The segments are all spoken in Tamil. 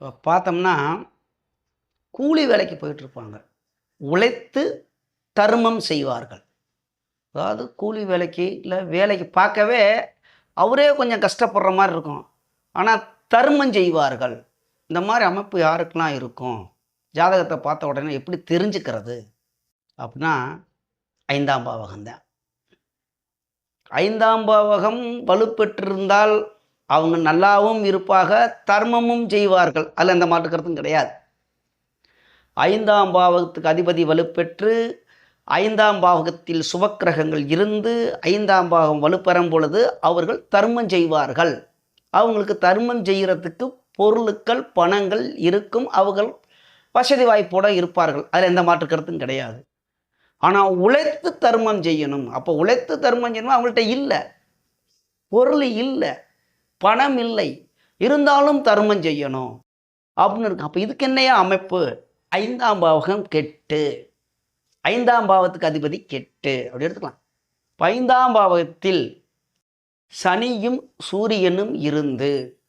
இப்போ பார்த்தோம்னா கூலி வேலைக்கு போயிட்டுருப்பாங்க. உழைத்து தர்மம் செய்வார்கள். அதாவது கூலி வேலைக்கு இல்லை வேலைக்கு பார்க்கவே அவரே கொஞ்சம் கஷ்டப்படுற மாதிரி இருக்கும். ஆனால் தர்மம் செய்வார்கள். இந்த மாதிரி அமைப்பு யாருக்கெல்லாம் இருக்கும்? ஜாதகத்தை பார்த்த உடனே எப்படி தெரிஞ்சுக்கிறது? அப்படின்னா ஐந்தாம் பாவகம்தான். ஐந்தாம் பாவகம் வலுப்பெற்றிருந்தால் அவங்க நல்லாவும் இருப்பாக தர்மமும் செய்வார்கள். அதில் எந்த மாற்று கருத்தும் கிடையாது. ஐந்தாம் பாவகத்துக்கு அதிபதி வலுப்பெற்று ஐந்தாம் பாவகத்தில் சுபக்கிரகங்கள் இருந்து ஐந்தாம் பாவம் வலுப்பெறும் பொழுது அவர்கள் தர்மம் செய்வார்கள். அவங்களுக்கு தர்மம் செய்கிறதுக்கு பொருளுக்கள் பணங்கள் இருக்கும். அவர்கள் வசதி வாய்ப்போடு இருப்பார்கள். அதில் எந்த மாற்று கருத்தும் கிடையாது. ஆனால் உழைத்து தர்மம் செய்யணும். அப்போ உழைத்து தர்மம் செய்யணும்? அவங்கள்ட்ட இல்லை. பொருள் இல்லை. பணம் இல்லை இருந்தாலும் தர்மம் செய்யணும். அப்படின்னு இருக்கு. அப்போ இதுக்கு என்னையா அமைப்பு? ஐந்தாம் பாவகம் கெட்டு. ஐந்தாம் பாவத்துக்கு அதிபதி கெட்டு. அப்படி எடுத்துக்கலாம். ஐந்தாம் பாவகத்தில் சனியும் சூரியனும் இருந்து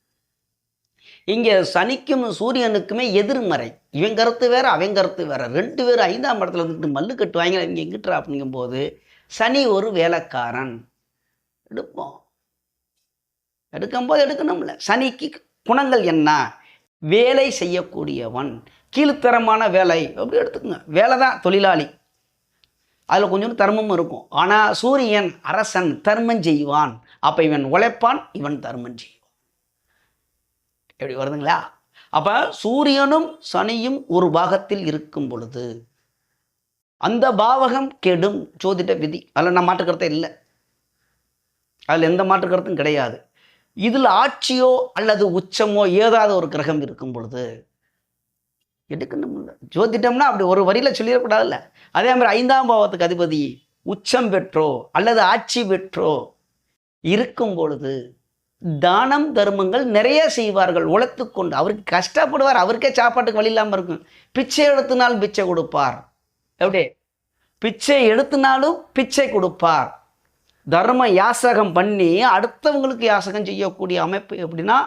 இங்கே சனிக்கும் சூரியனுக்குமே எதிர்மறை. இவன் கருத்து வேற அவன் கருத்து வேற. ரெண்டு பேரும் ஐந்தாம் படத்தில் வந்துட்டு மல்லு கட்டுவாங்க இங்கே எங்கிட்டுறா அப்படிங்கும்போது சனி ஒரு வேலைக்காரன். எடுப்போம். எடுக்கும்போது எடுக்கணும்ல. சனிக்கு குணங்கள் என்ன? வேலை செய்யக்கூடியவன் கீழ்த்தரமான வேலை. அப்படி எடுத்துக்கோங்க. வேலை தான் தொழிலாளி. அதில் கொஞ்சம் தர்மம் இருக்கும். ஆனால் சூரியன் அரசன் தர்மம் செய்வான். அப்போ இவன் உழைப்பான் இவன் தர்மம் செய்வான். எப்படி வருதுங்களா? அப்போ சூரியனும் சனியும் ஒரு பாகத்தில் இருக்கும் பொழுது அந்த பாவகம் கெடும் ஜோதிட விதி. அதில் நான் மாற்றுக்கிறதே இல்லை. அதில் எந்த மாற்றுக்கிறதும் கிடையாது. இதில் ஆட்சியோ அல்லது உச்சமோ ஏதாவது ஒரு கிரகம் இருக்கும் பொழுது எடுக்கணும் ஜோதிட்டம்னா ஜோதிடம்னா அப்படி ஒரு வரியில் சொல்லிடக்கூடாதுல்ல. அதே மாதிரி ஐந்தாம் பாவத்துக்கு அதிபதி உச்சம் பெற்றோ அல்லது ஆட்சி பெற்றோ இருக்கும் பொழுது தானம் தர்மங்கள் நிறைய செய்வார்கள் உழைத்து கொண்டு. அவருக்கு கஷ்டப்படுவார் அவருக்கே சாப்பாட்டுக்கு வழி இல்லாமல் இருக்கும். பிச்சை எடுத்தினால் பிச்சை கொடுப்பார். எப்படி? பிச்சை எடுத்தினாலும் பிச்சை கொடுப்பார். தர்ம யாசகம் பண்ணி அடுத்தவங்களுக்கு யாசகம் செய்யக்கூடிய அமைப்பு எப்படின்னா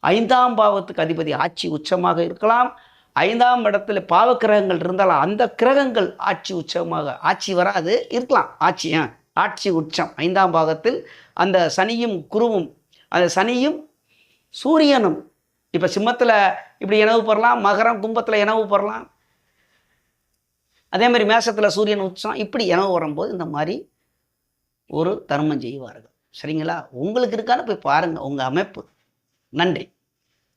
ஐந்தாம் பாவத்துக்கு அதிபதி ஆட்சி உச்சமாக இருக்கலாம். ஐந்தாம் இடத்துல பாவ கிரகங்கள் இருந்தாலும் அந்த கிரகங்கள் ஆட்சி உச்சமாக ஆட்சி வராது இருக்கலாம். ஆட்சி ஆ, ஆட்சி உச்சம். ஐந்தாம் பாகத்தில் அந்த சனியும் குருவும் அந்த சனியும் சூரியனும். இப்போ சிம்மத்தில் இப்படி இனவு பெறலாம் மகரம் கும்பத்தில் இனவு பெறலாம். அதே மாதிரி மேசத்தில் சூரியன் உச்சம் இப்படி இனவு வரும்போது இந்த மாதிரி ஒரு தர்மம் செய்வார்கள். சரிங்களா? உங்களுக்கு இருக்கான போய் பாருங்கள் உங்கள் அமைப்பு. நன்றி.